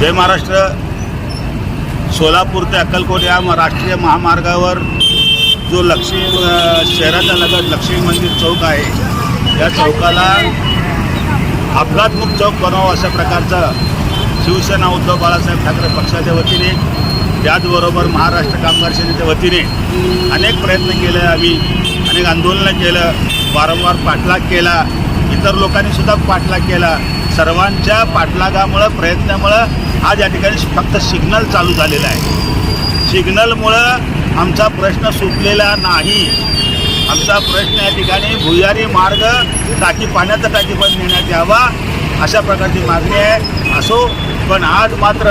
जय महाराष्ट्र. सोलापूर ते अक्कलकोट या राष्ट्रीय महामार्गावर जो लक्ष्मी शहराचा शहराच्या लगत लक्ष्मी मंदिर चौक आहे या चौकाला अपघातमुक्त चौक बनावं अशा प्रकारचं शिवसेना उद्धव बाळासाहेब ठाकरे पक्षाच्या वतीने त्याचबरोबर महाराष्ट्र कामगार सेनेच्या वतीने अनेक प्रयत्न केले आम्ही अनेक आंदोलनं केलं वारंवार पाठलाग केला इतर लोकांनीसुद्धा पाठलाग केला. सर्वांच्या पाठलागामुळं प्रयत्नामुळं आज या ठिकाणी फक्त सिग्नल चालू झालेला आहे. सिग्नलमुळं आमचा प्रश्न सुटलेला नाही. आमचा प्रश्न या ठिकाणी भुयारी मार्ग टाकी पाण्याचा टाकी बंद नेण्यात यावा अशा प्रकारची मागणी आहे. असो पण आज मात्र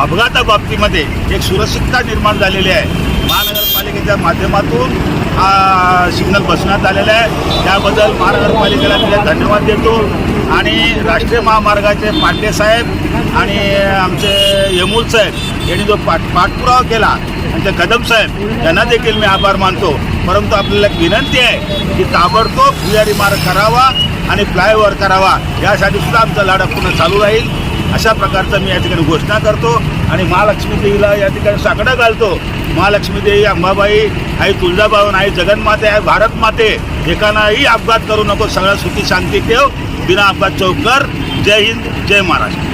अपघाताबाबतीमध्ये एक सुरक्षितता निर्माण झालेली आहे. महानगरपालिकेच्या माध्यमातून हा सिग्नल बसण्यात आलेला आहे. त्याबद्दल महानगरपालिकेला मी धन्यवाद देतो. आणि राष्ट्रीय महामार्गाचे पांडे साहेब आणि आमचे यमूल साहेब यांनी जो पाठ पाठपुरावा केला आणि ते कदम साहेब यांना देखील मी आभार मानतो. परंतु आपल्याला एक विनंती आहे की ताबडतोब भुयारी मार्ग करावा आणि फ्लायओव्हर करावा. यासाठी सुद्धा आमचा लढा पूर्ण चालू राहील. अशा प्रकारचं मी या ठिकाणी घोषणा करतो आणि महालक्ष्मी देवीला या ठिकाणी साकडं घालतो. महालक्ष्मी देवी अंबाबाई आई तुळजाभावन आई जगन्माते आहे भारत माते एकानाही अपघात करू नको. सगळ्या सुखी शांती ठेव. बिना अपघात चौकर. जय हिंद जय महाराष्ट्र.